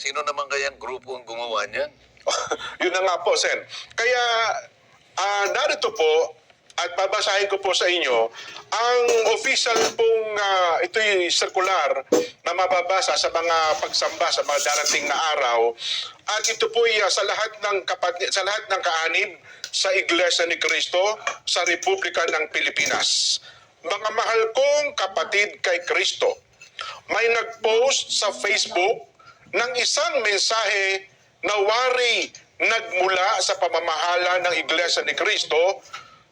Sino naman kayang grupo ang gumawa niyan? Yun na nga po, Sen. Kaya ah, narito po at babasahin ko po sa inyo ang official pong uh, ito'y circular na mababasa sa mga pagsamba sa mga darating na araw at ito po ay ah, sa lahat ng kapatid sa lahat ng kaanib sa Iglesia ni Cristo sa Republika ng Pilipinas. Mga mahal kong kapatid kay Kristo, may nag-post sa Facebook ng isang mensahe na wari nagmula sa pamamahala ng Iglesia ni Cristo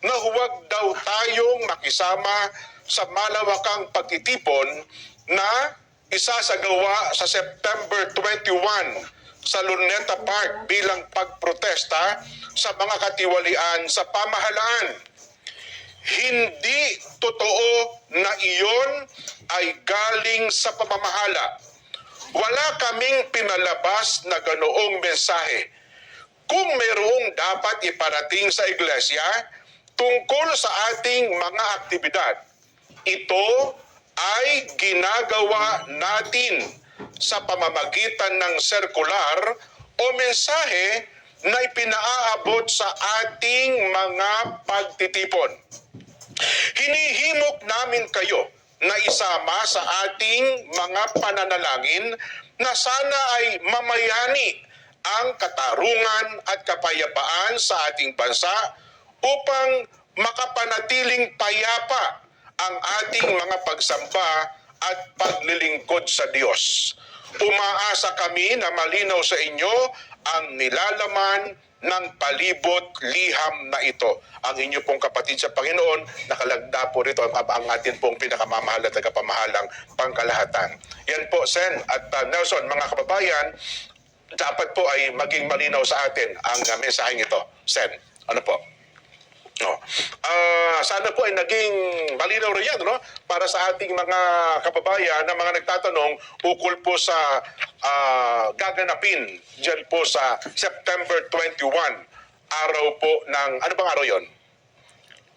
na huwag daw tayong makisama sa malawakang pagtitipon na isasagawa sa September 21 sa Luneta Park bilang pagprotesta sa mga katiwalian sa pamahalaan. Hindi totoo na iyon ay galing sa pamamahala. Wala kaming pinalabas na ganoong mensahe. Kung mayroong dapat iparating sa iglesia tungkol sa ating mga aktibidad, ito ay ginagawa natin sa pamamagitan ng sirkular o mensahe na ipinaaabot sa ating mga pagtitipon. Hinihimok namin kayo na isama sa ating mga pananalangin na sana ay mamayani ang katarungan at kapayapaan sa ating bansa upang makapanatiling payapa ang ating mga pagsamba at paglilingkod sa Diyos. Umaasa kami na malinaw sa inyo ang nilalaman ng palibot liham na ito. Ang inyo pong kapatid sa Panginoon, nakalagda po rito ang, atin pong pinakamamahal at tagapamahalang pangkalahatan. Yan po, Sen at uh, Nelson, mga kababayan, dapat po ay maging malinaw sa atin ang uh, mensaheng ito. Sen, ano po? No. Ah, sana po ay naging malinaw rin yan no? para sa ating mga kababayan na mga nagtatanong ukol po sa ah, gaganapin dyan po sa September 21, araw po ng, ano bang araw yon?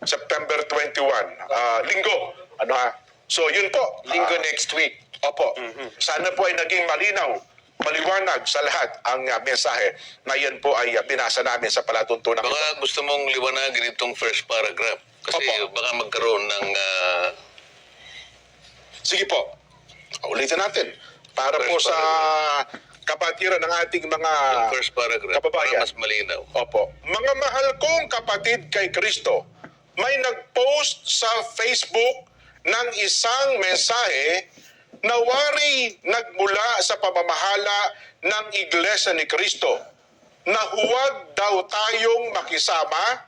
September 21, ah, linggo. Ano ha? So yun po. Linggo Ah, next week. Opo. Sana po ay naging malinaw, maliwanag sa lahat ang uh, mensahe na yan po ay uh, binasa namin sa palatuntunan ito. Baka gusto mong liwanagin itong first paragraph. Kasi Opo. baka magkaroon ng... ah, Sige po. Ulitin natin. Para po First sa kapatiran ng ating mga first paragraph kababayan. para mas malinaw. Opo. Mga mahal kong kapatid kay Kristo, may nag-post sa Facebook ng isang mensahe na wari nagmula sa pamamahala ng Iglesia ni Kristo na huwag daw tayong makisama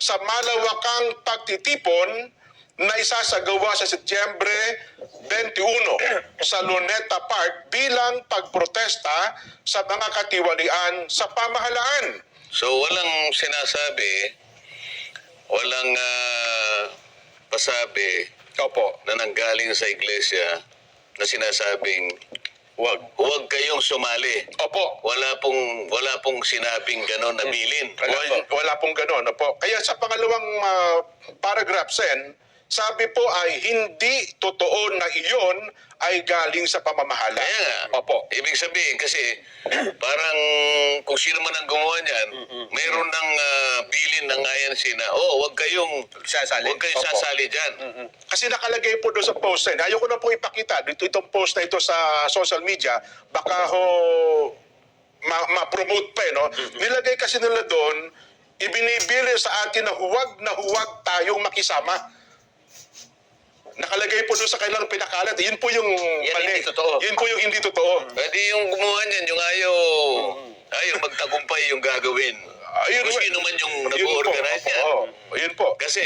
sa malawakang pagtitipon na isasagawa sa Setyembre 21 sa Luneta Park bilang pagprotesta sa mga katiwalian sa pamahalaan. So walang sinasabi, walang ah, pasabi Opo. na nanggaling sa iglesia na sinasabing huwag huwag kayong sumali. Opo. Wala pong wala pong sinabing gano'n na bilin. Wala, wala pong gano'n. Opo. Kaya sa pangalawang ah, paragraph, Sen, sabi po ay hindi totoo na iyon ay galing sa pamamahala. Kaya nga. Opo. Ibig sabihin kasi parang kung sino man ang gumawa niyan, mayroon ng ah, bilin ng INC na, oh, huwag kayong Sasali. Huwag kayong Opo. sasali dyan. Kasi nakalagay po doon sa post na yun. Ayoko na po ipakita dito itong post na ito sa social media. Baka ho ma- ma-promote pa eh, no? Nilagay kasi nila doon, ibinibili sa atin na huwag na huwag tayong makisama. Nakalagay po doon sa kanilang pinakalat. Yun po yung hindi totoo. Yun po yung hindi totoo. Pwede yung gumawa niyan, yung ayaw, ayaw magtagumpay yung gagawin. Ayun Kung po. sino man yung nag-organize Opo, yan. oo. Yun po. Kasi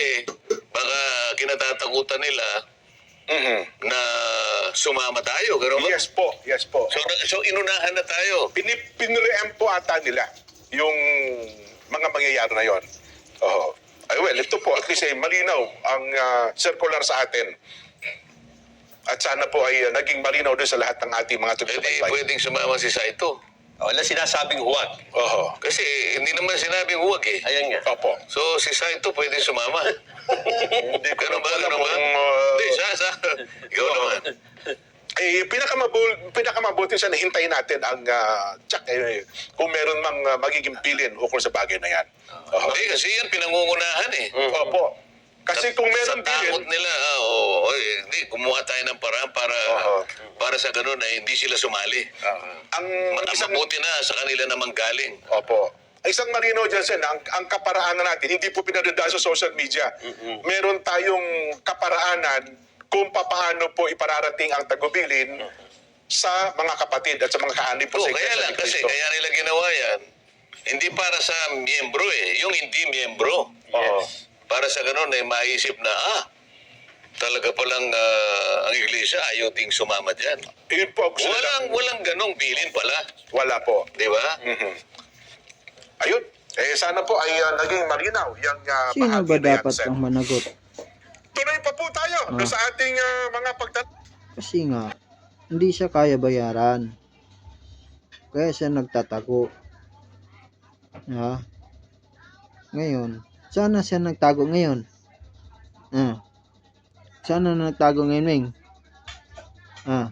baka kinatatakutan nila Mhm. na sumama tayo. Gano'n ba? Yes po. Yes po. So, so inunahan na tayo. Pinip- pinreempt po ata nila yung mga mangyayari na yon. Oo. Ay well, ito po at least ay malinaw ang ah, circular sa atin. At sana po ay ah, naging malinaw din sa lahat ng ating mga Pwede, tuloy pwedeng sumama si Saito. Wala sinasabing huwag. Oo. Kasi hindi naman sinabing huwag eh. Ayan nga. Opo. So si Saito pwede sumama. Hindi ko Ganun ba? Ganun ba? ah, Hindi, siya, siya. Ikaw naman. Eh, pinakamabul, pinakamabuti sa hintayin natin ang uh, check eh, kung meron mang ah, magiging bilin ukol sa bagay na yan. Oo. Hindi, kasi yan pinangungunahan eh. Opo. Kasi kung sa meron takot bilin, nila, ah, oo, oy, hindi, gumawa tayo ng paraan para Oo. para sa ganun na hindi sila sumali. ang Ma- isang Mabuti na sa kanila namang galing. Opo. Isang marino dyan, Sen, ang, ang kaparaanan natin, hindi po pinadada sa social media. Meron tayong kaparaanan kung papaano po ipararating ang tagubilin sa mga kapatid at sa mga kaanib po Oo, sa kaya Iglesia lang, ni kasi Cristo. kaya nila ginawa yan, hindi para sa miyembro eh, yung hindi miyembro. Oo. Para sa ganun ay maisip na, ah, talaga palang ah, ang iglesia ayaw ding sumama dyan. Yun po ang gusto Walang, walang ganong bilin pala. Wala po. Di ba? Mhm. Ayun. Eh, sana po ay ah, naging malinaw yung uh, Sino ba dapat ang managot? Tuloy pa po tayo Ah. sa ating ah, mga pagtatanong. Kasi nga, hindi siya kaya bayaran. Kaya siya nagtatago. Ha? Ngayon, sana siya nagtago ngayon. Ah. Sana nagtago ngayon, Ming. Ah.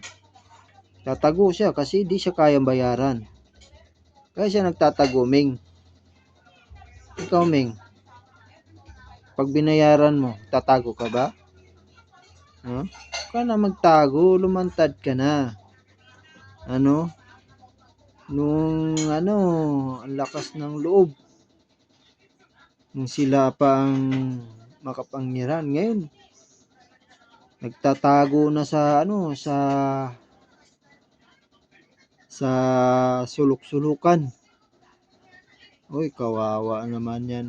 Tatago siya kasi di siya kaya bayaran. Kaya siya nagtatago, Ming. Ikaw, Ming. Pag binayaran mo, tatago ka ba? Ha? ka na magtago, lumantad ka na. Ano? Nung ano, ang lakas ng loob. Nung sila pa ang makapangyarihan. Ngayon, nagtatago na sa ano, sa sa sulok-sulukan. Uy, kawawa naman yan.